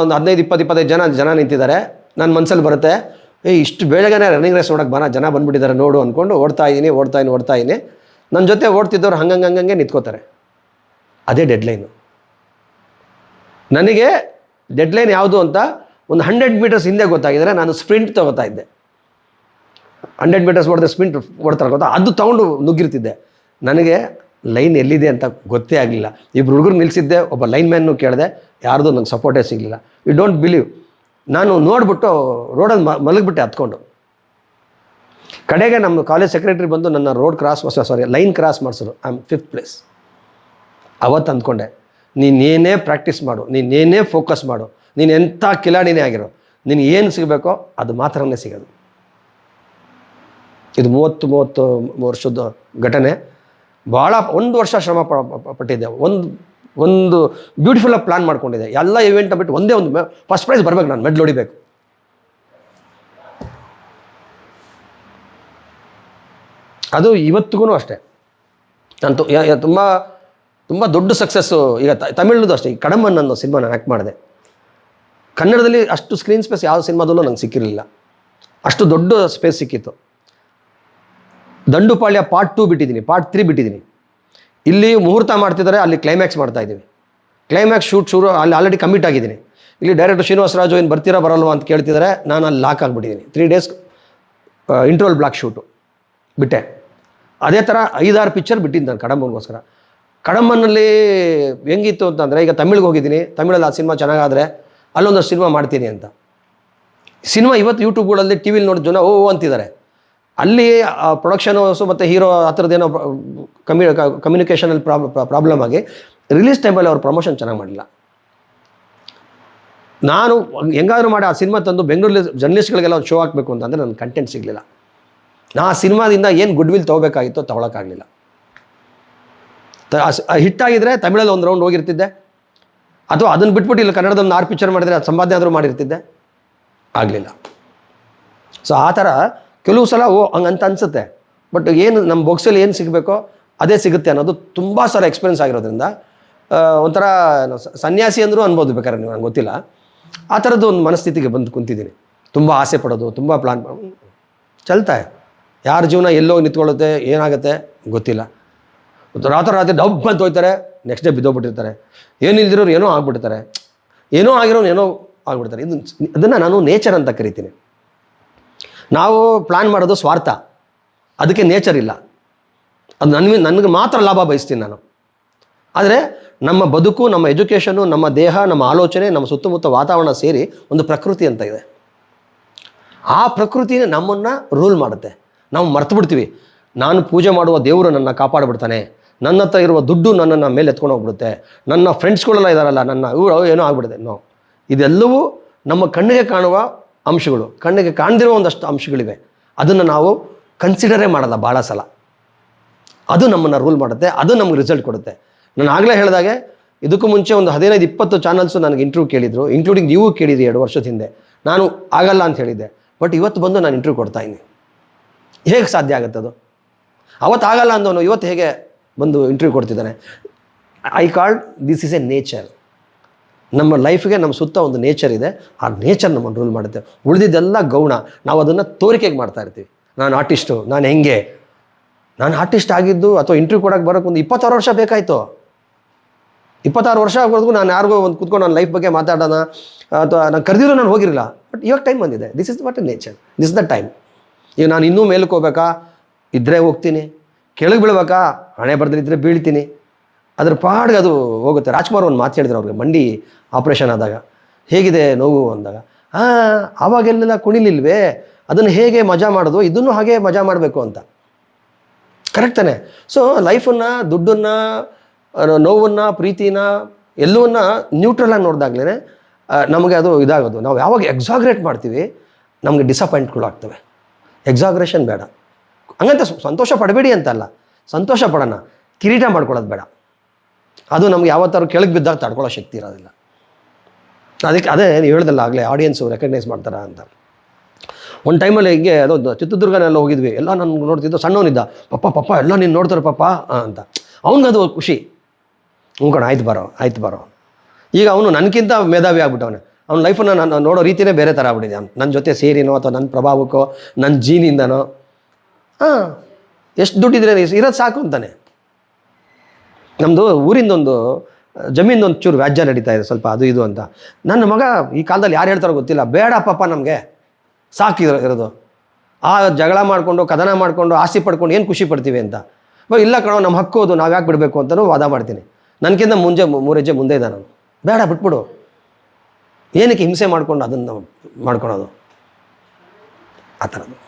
ಒಂದು ಹದಿನೈದು, ಇಪ್ಪತ್ತು, ಇಪ್ಪತ್ತೈದು ಜನ ಜನ ನಿಂತಿದ್ದಾರೆ. ನನ್ನ ಮನಸ್ಸಲ್ಲಿ ಬರುತ್ತೆ, ಏ, ಇಷ್ಟು ಬೇಗನೆ ರನ್ನಿಂಗ್ ರೇಸ್ ನೋಡೋಕೆ ಬರ ಜನ ಬಂದ್ಬಿಟ್ಟಿದ್ದಾರೆ ನೋಡು ಅಂದ್ಕೊಂಡು ಓಡ್ತಾ ಇದ್ದೀನಿ ಓಡ್ತಾ ಓಡ್ತಾ ಇದ್ದೀನಿ ನನ್ನ ಜೊತೆ ಓಡ್ತಿದ್ದವ್ರು ಹಂಗಂಗೆ ಹಂಗಂಗೆ ನಿಂತ್ಕೋತಾರೆ. ಅದೇ ಡೆಡ್ಲೈನು ನನಗೆ ಡೆಡ್ಲೈನ್ ಯಾವುದು ಅಂತ ಒಂದು ಹಂಡ್ರೆಡ್ ಮೀಟರ್ಸ್ ಹಿಂದೆ ಗೊತ್ತಾಗಿದ್ರೆ ನಾನು ಸ್ಪ್ರಿಂಟ್ ತಗೋತಾ ಇದ್ದೆ. ಹಂಡ್ರೆಡ್ ಮೀಟರ್ಸ್ ಹೊಡೆದ್ರೆ ಸ್ಪಿಂಟ್ ಹೊಡ್ತಾರೆ ಗೊತ್ತಾ? ಅದು ತೊಗೊಂಡು ನುಗ್ಗಿರ್ತಿದ್ದೆ. ನನಗೆ ಲೈನ್ ಎಲ್ಲಿದೆ ಅಂತ ಗೊತ್ತೇ ಆಗಲಿಲ್ಲ. ಇಬ್ಬರು ಹುಡುಗರು ನಿಲ್ಲಿಸಿದ್ದೆ ಒಬ್ಬ ಲೈನ್ ಮ್ಯಾನ್ನು ಕೇಳಿದೆ, ಯಾರ್ದು ನಂಗೆ ಸಪೋರ್ಟೇ ಸಿಗಲಿಲ್ಲ. ಯು ಡೋಂಟ್ ಬಿಲೀವ್ ನಾನು ನೋಡಿಬಿಟ್ಟು ರೋಡಲ್ಲಿ ಮಲಗಿಬಿಟ್ಟೆ ಹತ್ಕೊಂಡು. ಕಡೆಗೆ ನಮ್ಮ ಕಾಲೇಜ್ ಸೆಕ್ರೆಟರಿ ಬಂದು ನನ್ನ road cross sorry line cross ಮಾಡಿಸಿದ್ರು. ಐ ಆಮ್ ಫಿಫ್ತ್ ಪ್ಲೇಸ್ ಅವತ್ತು ಅಂದ್ಕೊಂಡೆ ನೀನೇನೇ ಪ್ರಾಕ್ಟೀಸ್ ಮಾಡು ನೀನೇನೇ ಫೋಕಸ್ ಮಾಡು, ನೀನು ಎಂಥ ಕಿಲಾಡಿನೇ ಆಗಿರೋ, ನೀನು ಏನು ಸಿಗಬೇಕೋ ಅದು ಮಾತ್ರನೇ ಸಿಗೋದು. ಇದು ಮೂವತ್ತು ಮೂವತ್ತು ವರ್ಷದ ಘಟನೆ. ಭಾಳ ಒಂದು ವರ್ಷ ಶ್ರಮ ಪಟ್ಟಿದ್ದೆ ಒಂದು ಒಂದು ಬ್ಯೂಟಿಫುಲ್ಲಾಗಿ ಪ್ಲ್ಯಾನ್ ಮಾಡ್ಕೊಂಡಿದ್ದೆ ಎಲ್ಲ ಇವೆಂಟ್ ಬಿಟ್ಟು ಒಂದೇ ಒಂದು ಫಸ್ಟ್ ಪ್ರೈಸ್ ಬರಬೇಕು ನಾನು ಮೆಡ್ಲ್ ಹೊಡಿಬೇಕು. ಅದು ಇವತ್ತಿಗೂ ಅಷ್ಟೇ. ನಾನು ತುಂಬ ತುಂಬ ದೊಡ್ಡ ಸಕ್ಸಸ್ಸು ಈಗ ತಮಿಳ್ನದು ಅಷ್ಟೇ. ಈ ಕಡಮನ್ ಅನ್ನೋ ಸಿನಿಮಾ ನಾನು ಆ್ಯಕ್ಟ್ ಮಾಡಿದೆ. ಕನ್ನಡದಲ್ಲಿ ಅಷ್ಟು ಸ್ಕ್ರೀನ್ ಸ್ಪೇಸ್ ಯಾವ ಸಿನಿಮಾದಲ್ಲೂ ನಂಗೆ ಸಿಕ್ಕಿರಲಿಲ್ಲ. ಅಷ್ಟು ದೊಡ್ಡ ಸ್ಪೇಸ್ ಸಿಕ್ಕಿತ್ತು. ದಂಡುಪಾಳ್ಯ ಪಾರ್ಟ್ ಟೂ ಬಿಟ್ಟಿದ್ದೀನಿ ಪಾರ್ಟ್ ತ್ರೀ ಬಿಟ್ಟಿದ್ದೀನಿ. ಇಲ್ಲಿ ಮುಹೂರ್ತ ಮಾಡ್ತಿದ್ದಾರೆ, ಅಲ್ಲಿ ಕ್ಲೈಮ್ಯಾಕ್ಸ್ ಮಾಡ್ತಾ ಇದ್ದೀವಿ. ಕ್ಲೈಮ್ಯಾಕ್ಸ್ ಶೂಟ್ ಶುರು, ಅಲ್ಲಿ ಆಲ್ರೆಡಿ ಕಮಿಟ್ ಆಗಿದ್ದೀನಿ. ಇಲ್ಲಿ ಡೈರೆಕ್ಟರ್ ಶ್ರೀನಿವಾಸ ರಾಜು ಏನು ಬರ್ತೀರಾ ಬರಲ್ವಾ ಅಂತ ಕೇಳ್ತಿದ್ದಾರೆ, ನಾನು ಅಲ್ಲಿ lock ಆಗಿಬಿಟ್ಟಿದ್ದೀನಿ. Three days interval block shoot ಬಿಟ್ಟೆ. ಅದೇ ಥರ ಐದಾರು ಪಿಕ್ಚರ್ ಬಿಟ್ಟಿದ್ದೆ ನಾನು ಕಡಂಬನಿಗೋಸ್ಕರ. ಕಡಂಬನಲ್ಲಿ ಹೆಂಗಿತ್ತು ಅಂತಂದರೆ, ಈಗ ತಮಿಳ್ಗೆ ಹೋಗಿದ್ದೀನಿ. ತಮಿಳಲ್ಲಿ ಆ ಸಿನಿಮಾ ಚೆನ್ನಾಗಾದರೆ ಅಲ್ಲೊಂದಷ್ಟು ಸಿನಿಮಾ ಮಾಡ್ತೀನಿ ಅಂತ. ಸಿನಿಮಾ ಇವತ್ತು ಯೂಟ್ಯೂಬ್ಗಳಲ್ಲಿ ಟಿ ವಿಲಿ ನೋಡಿದ ಜನ ಓ ಓ ಅಂತಿದ್ದಾರೆ. ಅಲ್ಲಿ ಪ್ರೊಡಕ್ಷನ್ ಹೌಸು ಮತ್ತು ಹೀರೋ ಆ ಥರದ್ದೇನೋ ಕಮ್ಯೂ ಕಮ್ಯುನಿಕೇಷನಲ್ಲಿ ಪ್ರಾಬ್ಲಮ್ ಆಗಿ ರಿಲೀಸ್ ಟೈಮಲ್ಲಿ ಅವ್ರು ಪ್ರಮೋಷನ್ ಚೆನ್ನಾಗಿ ಮಾಡಿಲ್ಲ ನಾನು ಹೆಂಗಾದ್ರೂ ಮಾಡಿ ಆ ಸಿನಿಮಾ ತಂದು ಬೆಂಗಳೂರಲ್ಲಿ ಜರ್ನಲಿಸ್ಟ್ಗಳಿಗೆಲ್ಲ ಒಂದು ಶೋ ಹಾಕಬೇಕು ಅಂತಂದರೆ ನನ್ನ ಕಂಟೆಂಟ್ ಸಿಗಲಿಲ್ಲ. ನಾ ಆ ಸಿನಿಮಾದಿಂದ ಏನು ಗುಡ್ ವಿಲ್ ತೊಗೋಬೇಕಾಗಿತ್ತೋ ತೊಗೊಳಕ್ಕಾಗಲಿಲ್ಲ. ಹಿಟ್ಟಾಗಿದ್ದರೆ ತಮಿಳಲ್ಲಿ ಒಂದು ರೌಂಡ್ ಹೋಗಿರ್ತಿದ್ದೆ. ಅಥವಾ ಅದನ್ನು ಬಿಟ್ಬಿಟ್ಟು ಇಲ್ಲಿ ಕನ್ನಡದೊಂದು ಆರು ಪಿಕ್ಚರ್ ಮಾಡಿದರೆ ಅದು ಸಂಪಾದನೆ ಆದರೂ ಮಾಡಿರ್ತಿದ್ದೆ. ಆಗಲಿಲ್ಲ. ಸೊ ಆ ಥರ ಕೆಲವು ಸಲ, ಓ ಹಂಗಂತ ಅನಿಸುತ್ತೆ. ಬಟ್ ಏನು ನಮ್ಮ ಬಾಕ್ಸಲ್ಲಿ ಏನು ಸಿಗಬೇಕೋ, ಅದೇ ಸಿಗುತ್ತೆ ಅನ್ನೋದು ತುಂಬ ಸಲ ಎಕ್ಸ್ಪೀರಿಯನ್ಸ್ ಆಗಿರೋದ್ರಿಂದ ಒಂಥರ ಸನ್ಯಾಸಿ ಅಂದರೂ ಅನ್ಬೋದು ಬೇಕಾದ್ರೆ ನೀವು, ನಂಗೆ ಗೊತ್ತಿಲ್ಲ. ಆ ಥರದ್ದು ಒಂದು ಮನಸ್ಥಿತಿಗೆ ಬಂದು ಕುಂತಿದ್ದೀನಿ. ತುಂಬ ಆಸೆ ಪಡೋದು, ತುಂಬ ಪ್ಲಾನ್ ಚಲ್ತಾಯ ಯಾರ ಜೀವನ ಎಲ್ಲೋಗಿ ನಿಂತ್ಕೊಳ್ಳುತ್ತೆ, ಏನಾಗುತ್ತೆ, ಗೊತ್ತಿಲ್ಲ. ರಾತ್ರಿ ರಾತ್ರಿ ಡಬ್ ಅಂತ ಹೋಗ್ತಾರೆ ನೆಕ್ಸ್ಟ್ ಡೇ ಬಿದ್ದೋಗ್ಬಿಟ್ಟಿರ್ತಾರೆ. ಏನಿಲ್ದಿರೋರು ಏನೋ ಆಗ್ಬಿಡ್ತಾರೆ. ಏನೋ ಆಗಿರೋನು ಏನೋ ಆಗ್ಬಿಡ್ತಾರೆ. ಇದು ಅದನ್ನು ನಾನು ನೇಚರ್ ಅಂತ ಕರಿತೀನಿ. ನಾವು ಪ್ಲ್ಯಾನ್ ಮಾಡೋದು ಸ್ವಾರ್ಥ. ಅದಕ್ಕೆ ನೇಚರ್ ಇಲ್ಲ. ಅದು ನನಗೆ ನನಗೆ ಮಾತ್ರ ಲಾಭ ಬಯಸ್ತೀನಿ ನಾನು. ಆದರೆ ನಮ್ಮ ಬದುಕು, ನಮ್ಮ ಎಜುಕೇಷನು ನಮ್ಮ ದೇಹ, ನಮ್ಮ ಆಲೋಚನೆ, ನಮ್ಮ ಸುತ್ತಮುತ್ತ ವಾತಾವರಣ ಸೇರಿ ಒಂದು ಪ್ರಕೃತಿ ಅಂತ ಇದೆ. ಆ ಪ್ರಕೃತಿನೇ ನಮ್ಮನ್ನು ರೂಲ್ ಮಾಡುತ್ತೆ. ನಾವು ಮರ್ತು ಬಿಡ್ತೀವಿ. ನಾನು ಪೂಜೆ ಮಾಡುವ ದೇವರು ನನ್ನ ಕಾಪಾಡಿಬಿಡ್ತಾನೆ. ನನ್ನ ಹತ್ರ ಇರುವ ದುಡ್ಡು ನನ್ನನ್ನು ಮೇಲೆ ಎತ್ಕೊಂಡು ಹೋಗ್ಬಿಡುತ್ತೆ. ನನ್ನ ಫ್ರೆಂಡ್ಸ್ಗಳೆಲ್ಲ ಇದ್ದಾರಲ್ಲ ನನ್ನ ಇವರು ಏನೋ ಆಗ್ಬಿಡುತ್ತೆ. ನೋ ಇದೆಲ್ಲವೂ ನಮ್ಮ ಕಣ್ಣಿಗೆ ಕಾಣುವ ಅಂಶಗಳು, ಕಣ್ಣಿಗೆ ಕಾಣದಿರೋ ಒಂದಷ್ಟು ಅಂಶಗಳಿವೆ. ಅದನ್ನು ನಾವು ಕನ್ಸಿಡರೇ ಮಾಡಲ್ಲ ಭಾಳ ಸಲ. ಅದು ನಮ್ಮನ್ನು ರೂಲ್ ಮಾಡುತ್ತೆ, ಅದು ನಮ್ಗೆ ರಿಸಲ್ಟ್ ಕೊಡುತ್ತೆ. ನಾನು ಆಗಲೇ ಹೇಳಿದಾಗೆ ಇದಕ್ಕೂ ಮುಂಚೆ ಒಂದು ಹದಿನೈದು, ಇಪ್ಪತ್ತು ಚಾನಲ್ಸು ನನಗೆ ಇಂಟರ್ವ್ಯೂ ಕೇಳಿದರು ಇನ್ಕ್ಲೂಡಿಂಗ್ ನೀವು ಕೇಳಿದ್ರಿ ಎರಡು ವರ್ಷದ ಹಿಂದೆ. ನಾನು ಆಗಲ್ಲ ಅಂತ ಹೇಳಿದ್ದೆ. ಬಟ್ ಇವತ್ತು ಬಂದು ನಾನು ಇಂಟರ್ವ್ಯೂ ಕೊಡ್ತಾ ಇದ್ದೀನಿ. ಹೇಗೆ ಸಾಧ್ಯ ಆಗುತ್ತೆ ಅದು? ಅವತ್ತು ಆಗಲ್ಲ ಅಂದವನು ಇವತ್ತು ಹೇಗೆ ಬಂದು interview ಕೊಡ್ತಿದ್ದಾನೆ? I called this is a nature ನಮ್ಮ ಲೈಫ್ಗೆ ನಮ್ಮ ಸುತ್ತ ಒಂದು ನೇಚರ್ ಇದೆ. ಆ ನೇಚರ್ ನಮ್ಮನ್ನು ರೂಲ್ ಮಾಡುತ್ತೆ. ಉಳಿದಿದ್ದೆಲ್ಲ ಗೌಣ. ನಾವು ಅದನ್ನು ತೋರಿಕೆಗೆ ಮಾಡ್ತಾ ಇರ್ತೀವಿ. ನಾನು ಆರ್ಟಿಸ್ಟು ನಾನು ಹೆಂಗೆ? ನಾನು ಆರ್ಟಿಸ್ಟ್ ಆಗಿದ್ದು ಅಥವಾ ಇಂಟರ್ವ್ಯೂ ಕೊಡೋಕೆ ಬರೋಕ್ಕೆ ಒಂದು ಇಪ್ಪತ್ತಾರು ವರ್ಷ ಬೇಕಾಯಿತು. ಇಪ್ಪತ್ತಾರು ವರ್ಷ ಆಗೋದ್ಗೂ ನಾನು ಯಾರಿಗೋ ಒಂದು ಕೂತ್ಕೊಂಡು ನನ್ನ ಲೈಫ್ ಬಗ್ಗೆ ಮಾತಾಡೋಣ, ಅಥವಾ ನಾನು ಕರೆದಿರೋ ನಾನು ಹೋಗಿರಲಿಲ್ಲ. ಬಟ್ ಇವಾಗ ಟೈಮ್ ಬಂದಿದೆ. This is what a nature this the time ಈಗ ನಾನು ಇನ್ನೂ ಮೇಲಕ್ಕೆ ಹೋಗ್ಬೇಕಾ? ಇದ್ದರೆ ಹೋಗ್ತೀನಿ. ಕೆಳಗೆ ಬೀಳ್ಬೇಕಾ? ಹಣೆ ಬರ್ದಿದ್ರೆ ಬೀಳ್ತೀನಿ. ಅದ್ರ ಪಾಡ್ಗೆ ಅದು ಹೋಗುತ್ತೆ. ರಾಜ್ಕುಮಾರ್ ಒಂದು ಮಾತು ಹೇಳಿದ್ರು ಅವ್ರಿಗೆ, ಮಂಡಿ ಆಪ್ರೇಷನ್ ಆದಾಗ. ಹೇಗಿದೆ ನೋವು ಅಂದಾಗ. ಹಾಂ ಆವಾಗೆಲ್ಲ ಕುಣಿಲಿಲ್ವೇ? ಅದನ್ನು ಹೇಗೆ ಮಜಾ ಮಾಡೋದು? ಇದನ್ನು ಹಾಗೆ ಮಜಾ ಮಾಡಬೇಕು ಅಂತ. ಕರೆಕ್ಟ್ ತಾನೆ? ಸೊ ಲೈಫನ್ನು ದುಡ್ಡನ್ನು ನೋವನ್ನು ಪ್ರೀತಿನ ಎಲ್ಲವನ್ನ ನ್ಯೂಟ್ರಲ್ ಆಗಿ ನೋಡಿದಾಗ್ಲೇ ನಮಗೆ ಅದು ಇದಾಗೋದು. ನಾವು ಯಾವಾಗ ಎಕ್ಸಾಗ್ರೇಟ್ ಮಾಡ್ತೀವಿ, ನಮಗೆ ಡಿಸಪಾಯಿಂಟ್ಗಳು ಆಗ್ತವೆ. ಎಕ್ಸಾಗ್ರೇಷನ್ ಬೇಡ. ಹಂಗಂತ ಸಂತೋಷ ಪಡಬೇಡಿ ಅಂತಲ್ಲ. ಸಂತೋಷ ಪಡೋಣ. ಕಿರೀಟ ಮಾಡ್ಕೊಳ್ಳೋದು ಬೇಡ. ಅದು ನಮ್ಗೆ ಯಾವತ್ತಾರು ಕೆಳಗೆ ಬಿದ್ದಾಗ ತಡ್ಕೊಳ್ಳೋ ಶಕ್ತಿ ಇರೋದಿಲ್ಲ. ಅದಕ್ಕೆ ಅದೇ ನೀವು ಹೇಳ್ದಲ್ಲ ಆಗಲೇ ಆಡಿಯನ್ಸು ರೆಕಗ್ನೈಸ್ ಮಾಡ್ತಾರ ಅಂತ. ಒಂದು ಟೈಮಲ್ಲಿ ಹೀಗೆ ಅದು ಚಿತ್ರದುರ್ಗನೆಲ್ಲ ಹೋಗಿದ್ವಿ, ಎಲ್ಲ ನಾನು ನೋಡ್ತಿದ್ದು ಸಣ್ಣವನಿದ್ದ. ಪಪ್ಪ ಪಪ್ಪ, ಎಲ್ಲ ನೀನು ನೋಡ್ತಾರೆ ಪಪ್ಪ ಅಂತ. ಅವ್ನಿಗದು ಖುಷಿ. ಕಣ, ಆಯ್ತು ಬರೋ ಆಯ್ತು ಬರೋ. ಈಗ ಅವನು ನನಗಿಂತ ಮೇಧಾವಿ ಆಗ್ಬಿಟ್ಟವನು. ಅವ್ನ ಲೈಫನ್ನು ನಾನು ನೋಡೋ ರೀತಿಯೇ ಬೇರೆ ಥರ ಆಗ್ಬಿಟ್ಟಿದೆ. ಅವ್ನು ನನ್ನ ಜೊತೆ ಸೇರಿನೋ ಅಥವಾ ನನ್ನ ಪ್ರಭಾವಕ್ಕೋ ನನ್ನ ಜೀನಿಂದನೋ ಹಾಂ ಎಷ್ಟು ದುಡ್ಡಿದ್ರೆ ಇರೋದು ಸಾಕು ಅಂತಾನೆ. ನಮ್ಮದು ಊರಿಂದೊಂದು ಜಮೀನೊಂದು ಚೂರು ವ್ಯಾಜ್ಯ ನಡೀತಾ ಇದೆ, ಸ್ವಲ್ಪ ಅದು ಇದು ಅಂತ. ನನ್ನ ಮಗ ಈ ಕಾಲದಲ್ಲಿ ಯಾರು ಹೇಳ್ತಾರೋ ಗೊತ್ತಿಲ್ಲ. ಬೇಡ ಪಾಪ ನಮಗೆ. ಸಾಕು ಇರೋ- ಇರೋದು. ಆ ಜಗಳ ಮಾಡಿಕೊಂಡು, ಕದನ ಮಾಡಿಕೊಂಡು, ಆಸ್ತಿ ಪಡ್ಕೊಂಡು ಏನು ಖುಷಿ ಪಡ್ತೀವಿ ಅಂತ. ಇಲ್ಲ ಕಣೋ ನಮ್ಮ ಹಕ್ಕು ಅದು ನಾವು ಯಾಕೆ ಬಿಡಬೇಕು ಅಂತಲೂ ವಾದ ಮಾಡ್ತೀನಿ. ನನಗಿಂತ ಮುಂಜೆ ಮೂರು ಹೆಜ್ಜೆ ಮುಂದೆ ಇದ್ದ ನಾನು. ಬೇಡ, ಬಿಟ್ಬಿಡು. ಏನಕ್ಕೆ ಹಿಂಸೆ ಮಾಡ್ಕೊಂಡು ಅದನ್ನು ಮಾಡ್ಕೊಳೋದು? ಆ ಥರದ್ದು.